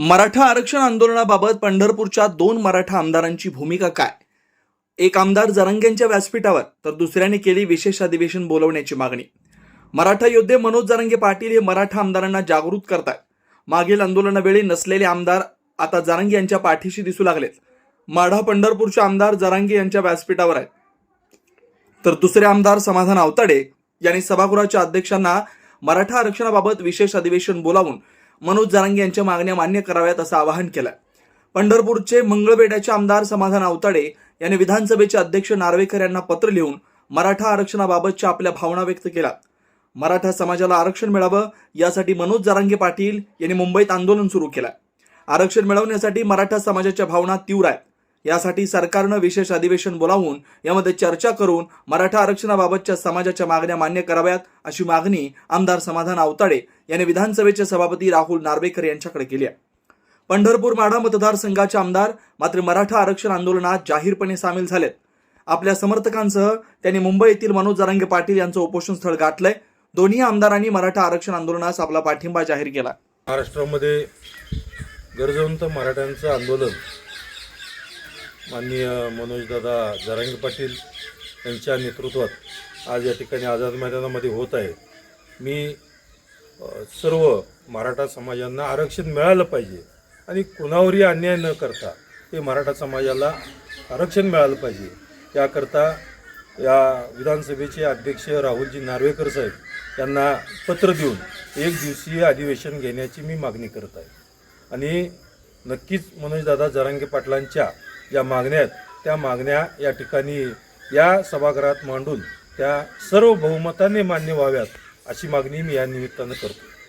मराठा आरक्षण आंदोलनाबाबत पंढरपूरच्या दोन मराठा आमदारांची भूमिका काय? एक आमदार जरंगेंच्या व्यासपीठावर तर दुसऱ्याने केली विशेष अधिवेशन बोलवण्याची मागणी. मराठा योद्धे मनोज जरंगे पाटील हे मराठा आमदारांना जागृत करतात मागील आंदोलनावेळी नसलेले आमदार आता जरांगे यांच्या पाठीशी दिसू लागलेत. माढा पंढरपूरचे आमदार जरांगे यांच्या व्यासपीठावर आहेत. तर दुसरे आमदार समाधान आवताडे यांनी सभागृहाच्या अध्यक्षांना मराठा आरक्षणाबाबत विशेष अधिवेशन बोलावून मनोज जारांगे यांच्या मागण्या मान्य कराव्यात असं आवाहन केलं. पंढरपूरचे मंगळवेड्याचे आमदार समाधान अवताडे यांनी विधानसभेचे अध्यक्ष नार्वेकर यांना पत्र लिहून मराठा आरक्षणाबाबतच्या आपल्या भावना व्यक्त केल्या. मराठा समाजाला आरक्षण मिळावं यासाठी मनोज जारांगे पाटील यांनी मुंबईत आंदोलन सुरू केलं. आरक्षण मिळवण्यासाठी मराठा समाजाच्या भावना तीव्र आहेत. यासाठी सरकारनं विशेष अधिवेशन बोलावून यामध्ये चर्चा करून मराठा आरक्षणाबाबतच्या समाजाच्या मागण्या मान्य कराव्यात अशी मागणी आमदार समाधान आवताडे यांनी विधानसभेचे सभापती राहुल नार्वेकर यांच्याकडे केली आहे. पंढरपूर माढा मतदारसंघाचे आमदार मात्र मराठा आरक्षण आंदोलनात जाहीरपणे सामील झालेत. आपल्या समर्थकांसह त्यांनी मुंबई येथील मनोज जरांगे पाटील यांचं उपोषण स्थळ गाठलंय. दोन्ही आमदारांनी मराठा आरक्षण आंदोलनास आपला पाठिंबा जाहीर केला. महाराष्ट्रामध्ये गरजवंत मराठ्यांचं आंदोलन माननीय मनोजदादा जरांगे पाटील यांच्या नेतृत्वात आज या ठिकाणी आझाद मैदानामध्ये होत आहे. मी सर्व मराठा समाजांना आरक्षण मिळालं पाहिजे आणि कुणावरही अन्याय न करता ते मराठा समाजाला आरक्षण मिळालं पाहिजे. याकरता या विधानसभेचे अध्यक्ष राहुलजी नार्वेकर साहेब यांना पत्र देऊन एक दिवसीय अधिवेशन घेण्याची मी मागणी करत आहे. आणि नक्कीच मनोजदादा जरांगे पाटलांच्या ज्या मागण्या आहेत. त्या मागण्या या ठिकाणी या सभागृहात मांडून त्या सर्व बहुमताने मान्य व्हाव्यात अशी मागणी मी या निमित्तानं करतो.